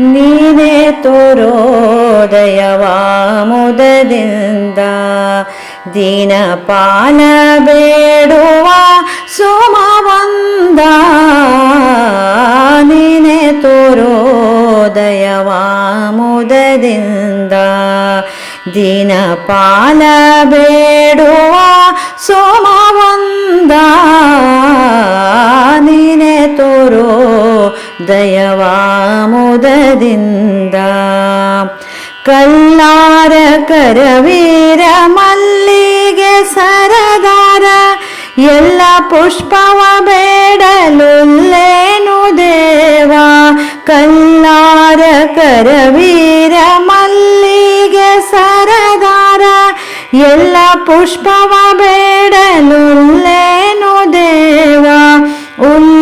ನೀನೇ ತೋರೋದಯವ ಮುದದಿಂದ. ದೀನ ಪಾಲ ಬೇಡುವ ಸೋಮವಂದ. ನೀನೇ ತೋರೋದಯವ ಮುದದಿಂದ. ದೀನ ಪಾಲ ಬೇಡುವ ಸೋಮವಂದ. ನೀನೇ ತೋರೋ ದಯವ ಮುದದಿಂದ ಕಲ್ಲಾರ ಕರವೀರ ಮಲ್ಲಿಗೆ ಸರದಾರ, ಎಲ್ಲ ಪುಷ್ಪವ ಬೇಡಲುಲ್ಲೇನು ದೇವ. ಕಲ್ಲಾರ ಕರವೀರ ಮಲ್ಲಿಗೆ ಸರದಾರ, ಎಲ್ಲ ಪುಷ್ಪವ ಬೇಡಲುಲ್ಲೇನು ದೇವ. ಉಲ್ಲಾಸದೊಳು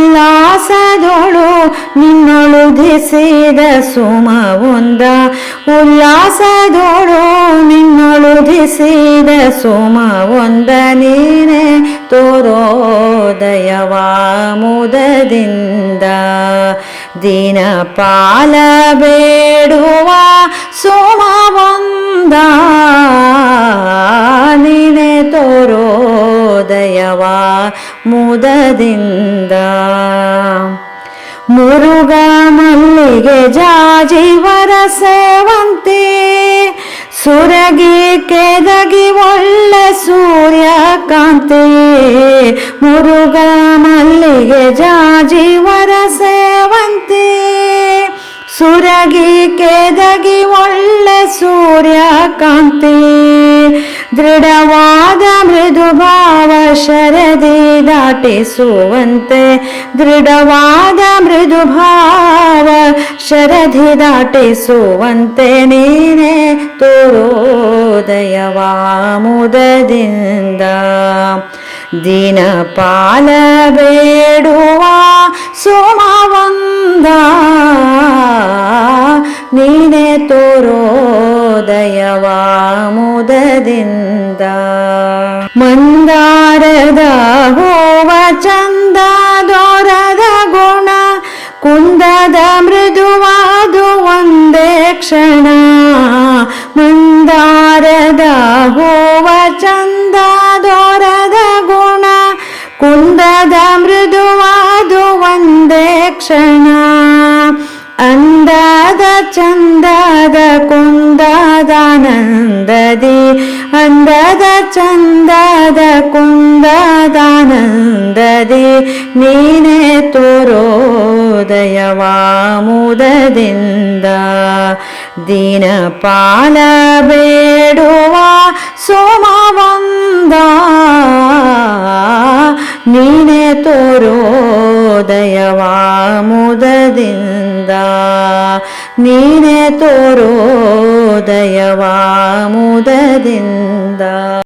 ನಿನ್ನೊಳುಧಿಸಿದ ಸುಮವೊಂದ. ಉಲ್ಲಾಸದೊಳು ಸುಮ ಸುಮವೊಂದ. ನೀನೆ ತೋರೋದಯವ ಮುದದಿಂದ. ದಿನ ಪಾಲ ಬೇಡುವ ಸೋಮವೊಂದ. ನೀನೆ ತೋರೋದಯವ ಮುದದಿಂದ. ಮುರುಗ ಮಲ್ಲಿಗೆ ಜಾಜಿವರ ಸೇವಂತಿ. ಸುರಗಿ ಕೆದಗಿ ಒಳ್ಳೆ ಸೂರ್ಯಕಾಂತಿ ಮುರುಗ ಮಲ್ಲಿಗೆ ಜಾಜಿವರ ಸೇವಂತಿ. ಸುರಗಿ ಕೆದಗಿ ಒಳ್ಳೆ ಸೂರ್ಯಕಾಂತಿ ದೃಢವಾದ ಮೃದು ಭಾವ ಶರದಿ ದಾಟಿಸುವಂತೆ ದೃಢವಾದ ಮೃದು ಭಾವ ಶರಧಿ ದಾಟಿಸುವಂತೆ ನೀನೆ ತೋರೋದಯವಾಮುದಿಂದ ದಿನ ಪಾಲ ಬೇಡುವ ಸೋಮವಂದ ನೀನೆ ತೋರೋದಯವಾಮುದಿಂದ ಮುದದಿಂದ. ಮಂದಾರದ ಹೂವ ಚಂದ ದೋರದ ಗುಣ, ಕುಂದದ ಮೃದುವಾದು ಒಂದೇ ಕ್ಷಣ. ಮಂದಾರದ ಹೂವ ಚಂದ ದೋರದ ಗುಣ, ಕುಂದದ ಮೃದುವಾದು ಒಂದೇ ಕ್ಷಣ. ಅಂದದ ಚಂದದ ಕುಂದದಾನಂದದಿ ಅಂದದ ಚಂದದ ಕುಂದದಾನಂದದಿ ನೀನೆ ತೋರೋದಯವ ದೀನ ಪಾಲ ಬೇಡುವ ಸೋಮವಂದ ನೀನೆ ತೋರೋದಯವ ಮುದದಿಂದ ತೋರೋ ದಯವಾ ಮುದದಿಂದ.